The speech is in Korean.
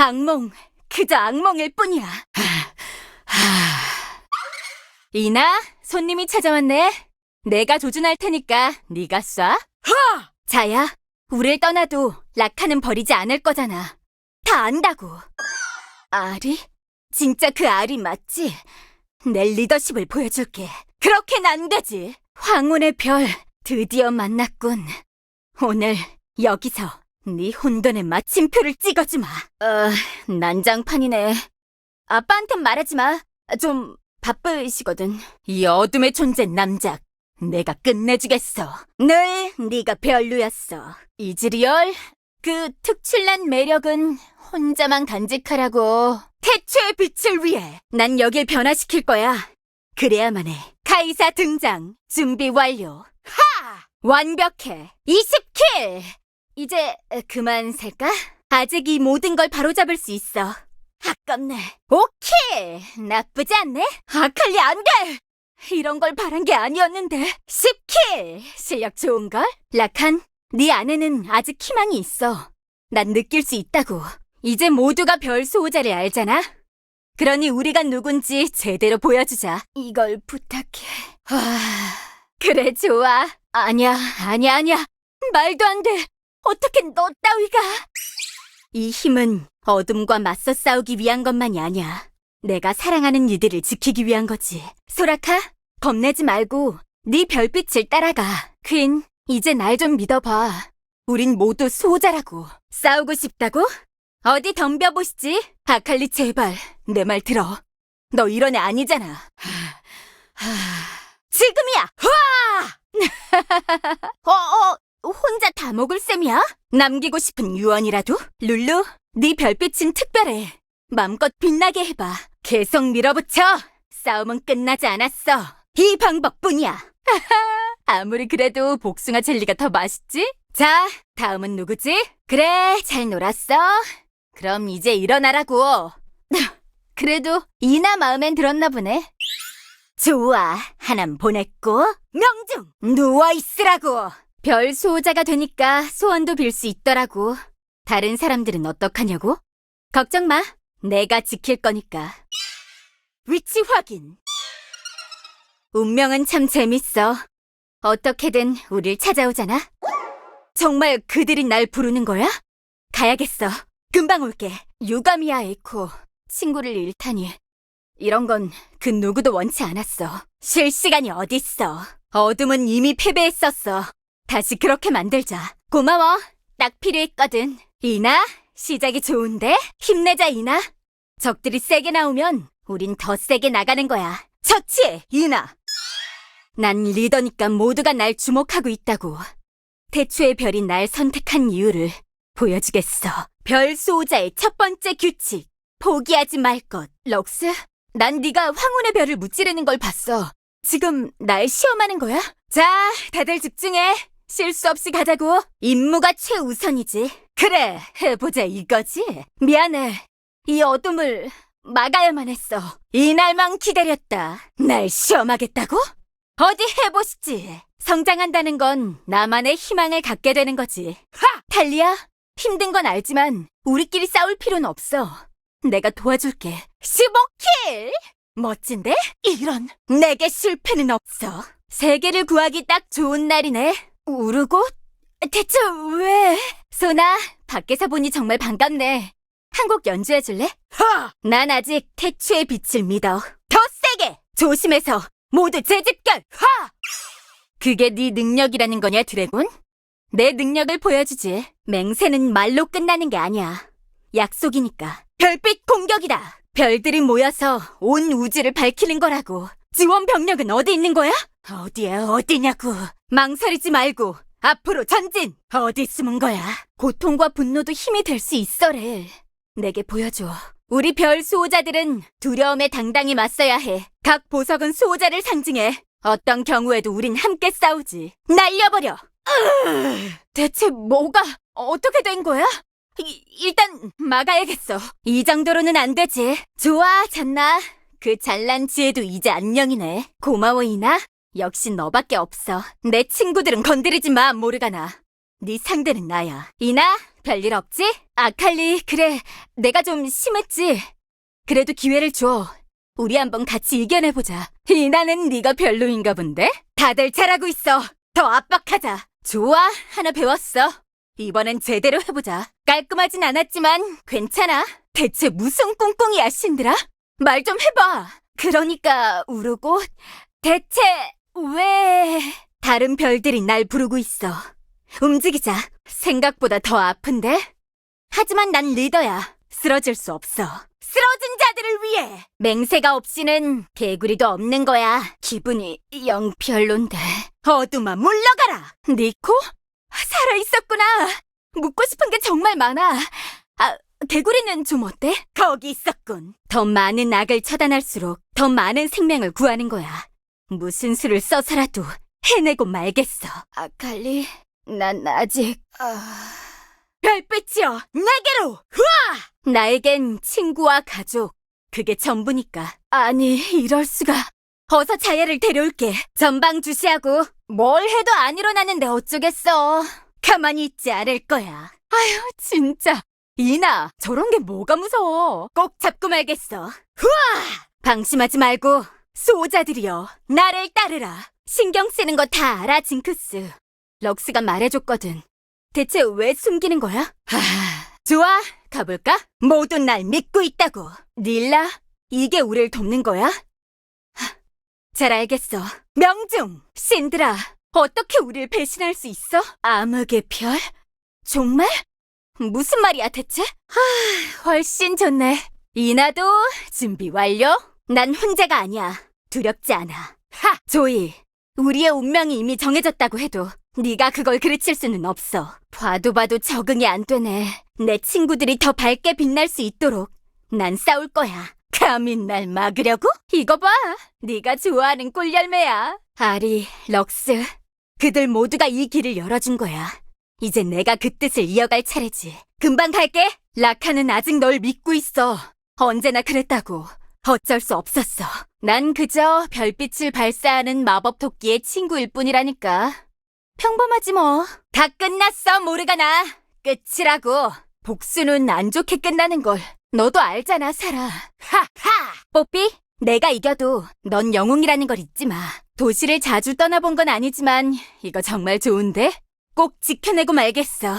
악몽, 그저 악몽일 뿐이야. 이나, 손님이 찾아왔네. 내가 조준할 테니까 네가 쏴. 자야, 우릴 떠나도 라카는 버리지 않을 거잖아. 다 안다고. 아리? 진짜 그 아리 맞지? 내 리더십을 보여줄게. 그렇게는 안 되지. 황혼의 별, 드디어 만났군. 오늘 여기서 네 혼돈의 마침표를 찍어주마. 어, 난장판이네. 아빠한텐 말하지 마. 좀 바쁘시거든. 이 어둠의 존재 남작. 내가 끝내주겠어. 늘 네가 별로였어. 이즈리얼, 그 특출난 매력은 혼자만 간직하라고. 태초의 빛을 위해 난 여길 변화시킬 거야. 그래야만 해. 카이사 등장. 준비 완료. 하! 완벽해. 20킬! 이제 그만 살까? 아직 이 모든 걸 바로잡을 수 있어. 아깝네. 오케이! 나쁘지 않네? 아칼리 안 돼! 이런 걸 바란 게 아니었는데. 10킬! 실력 좋은걸? 라칸, 네 안에는 아직 희망이 있어. 난 느낄 수 있다고. 이제 모두가 별 수호자를 알잖아? 그러니 우리가 누군지 제대로 보여주자. 이걸 부탁해. 와, 그래, 좋아. 아니야, 아니야, 아니야. 말도 안 돼. 어떻게 너 따위가. 이 힘은 어둠과 맞서 싸우기 위한 것만이 아니야. 내가 사랑하는 이들을 지키기 위한 거지. 소라카, 겁내지 말고 네 별빛을 따라가. 퀸, 이제 날 좀 믿어봐. 우린 모두 수호자라고. 싸우고 싶다고? 어디 덤벼보시지. 아칼리 제발 내 말 들어. 너 이런 애 아니잖아. 지금이야. 와! 어, 어, 혼자 다 먹을 셈이야? 남기고 싶은 유언이라도? 룰루, 네 별빛은 특별해. 맘껏 빛나게 해봐. 계속 밀어붙여. 싸움은 끝나지 않았어. 이 방법뿐이야. 아무리 그래도 복숭아 젤리가 더 맛있지? 자, 다음은 누구지? 그래, 잘 놀았어. 그럼 이제 일어나라고. 그래도 이나 마음엔 들었나 보네. 좋아, 하남 보냈고 명중 누워 있으라고. 별 수호자가 되니까 소원도 빌 수 있더라고. 다른 사람들은 어떡하냐고? 걱정 마, 내가 지킬 거니까. 위치 확인. 운명은 참 재밌어. 어떻게든 우릴 찾아오잖아. 정말 그들이 날 부르는 거야? 가야겠어. 금방 올게. 유감이야, 에코. 친구를 잃다니. 이런 건 그 누구도 원치 않았어. 쉴 시간이 어딨어. 어둠은 이미 패배했었어. 다시 그렇게 만들자. 고마워. 딱 필요했거든. 이나, 시작이 좋은데? 힘내자, 이나. 적들이 세게 나오면 우린 더 세게 나가는 거야. 처치, 이나. 난 리더니까 모두가 날 주목하고 있다고. 태초의 별이 날 선택한 이유를 보여주겠어. 별 수호자의 첫 번째 규칙. 포기하지 말 것. 럭스, 난 네가 황혼의 별을 무찌르는 걸 봤어. 지금 날 시험하는 거야? 자, 다들 집중해. 실수 없이 가자고. 임무가 최우선이지. 그래, 해보자 이거지. 미안해. 이 어둠을 막아야만 했어. 이날만 기다렸다. 날 시험하겠다고? 어디 해보시지. 성장한다는 건 나만의 희망을 갖게 되는 거지. 하! 달리야, 힘든 건 알지만 우리끼리 싸울 필요는 없어. 내가 도와줄게. 15킬! 멋진데? 이런. 내게 실패는 없어. 세계를 구하기 딱 좋은 날이네. 우르고? 대체 왜? 소나, 밖에서 보니 정말 반갑네. 한 곡 연주해줄래? 하! 난 아직 태초의 빛을 믿어. 더 세게! 조심해서 모두 재집결! 하! 그게 네 능력이라는 거냐, 드래곤? 내 능력을 보여주지. 맹세는 말로 끝나는 게 아니야. 약속이니까. 별빛 공격이다. 별들이 모여서 온 우주를 밝히는 거라고. 지원 병력은 어디 있는 거야? 어디에 어디냐고. 망설이지 말고 앞으로 전진. 어디 숨은 거야? 고통과 분노도 힘이 될 수 있어래. 내게 보여줘. 우리 별 수호자들은 두려움에 당당히 맞서야 해. 각 보석은 수호자를 상징해. 어떤 경우에도 우린 함께 싸우지. 날려버려. 으, 대체 뭐가 어떻게 된 거야? 이- 일단 막아야겠어. 이 정도로는 안 되지. 좋아, 잔나. 그 잘난 지혜도 이제 안녕이네. 고마워, 이나. 역시 너밖에 없어. 내 친구들은 건드리지 마, 모르가나. 네 상대는 나야. 이나, 별일 없지? 아칼리, 그래. 내가 좀 심했지. 그래도 기회를 줘. 우리 한번 같이 이겨내보자. 이나는 네가 별로인가 본데? 다들 잘하고 있어. 더 압박하자. 좋아, 하나 배웠어. 이번엔 제대로 해보자. 깔끔하진 않았지만 괜찮아. 대체 무슨 꿍꿍이야, 신들아? 말 좀 해봐. 그러니까 우르고 대체 왜 다른 별들이 날 부르고 있어. 움직이자. 생각보다 더 아픈데? 하지만 난 리더야. 쓰러질 수 없어. 쓰러진 자들을 위해! 맹세가 없이는 개구리도 없는 거야. 기분이 영 별론데. 어둠아, 물러가라! 니코? 살아있었구나! 묻고 싶은 게 정말 많아. 아, 개구리는 좀 어때? 거기 있었군. 더 많은 악을 처단할수록 더 많은 생명을 구하는 거야. 무슨 수를 써서라도 해내고 말겠어. 아칼리, 난 아직... 아... 별빛이여, 내게로! 후아! 나에겐 친구와 가족, 그게 전부니까. 아니, 이럴 수가. 어서 자야를 데려올게. 전방 주시하고 뭘 해도 안 일어나는데 어쩌겠어. 가만히 있지 않을 거야. 아유, 진짜. 이나, 저런 게 뭐가 무서워. 꼭 잡고 말겠어. 후아! 방심하지 말고 수호자들이여, 나를 따르라. 신경 쓰는 거 다 알아, 징크스. 럭스가 말해줬거든. 대체 왜 숨기는 거야? 하, 좋아, 가볼까? 모두 날 믿고 있다고. 닐라, 이게 우릴 돕는 거야? 하, 잘 알겠어. 명중! 신드라, 어떻게 우릴 배신할 수 있어? 암흑의 별? 정말? 무슨 말이야 대체? 하, 훨씬 좋네. 이나도 준비 완료? 난 혼자가 아니야. 두렵지 않아. 하! 조이, 우리의 운명이 이미 정해졌다고 해도 네가 그걸 그르칠 수는 없어. 봐도 봐도 적응이 안 되네. 내 친구들이 더 밝게 빛날 수 있도록 난 싸울 거야. 감히 날 막으려고? 이거 봐. 네가 좋아하는 꿀열매야. 아리, 럭스, 그들 모두가 이 길을 열어준 거야. 이제 내가 그 뜻을 이어갈 차례지. 금방 갈게. 라카는 아직 널 믿고 있어. 언제나 그랬다고. 어쩔 수 없었어. 난 그저 별빛을 발사하는 마법 토끼의 친구일 뿐이라니까. 평범하지 뭐. 다 끝났어, 모르가나. 끝이라고. 복수는 안 좋게 끝나는 걸. 너도 알잖아, 사라. 하하! 뽀삐, 내가 이겨도 넌 영웅이라는 걸 잊지 마. 도시를 자주 떠나본 건 아니지만 이거 정말 좋은데? 꼭 지켜내고 말겠어.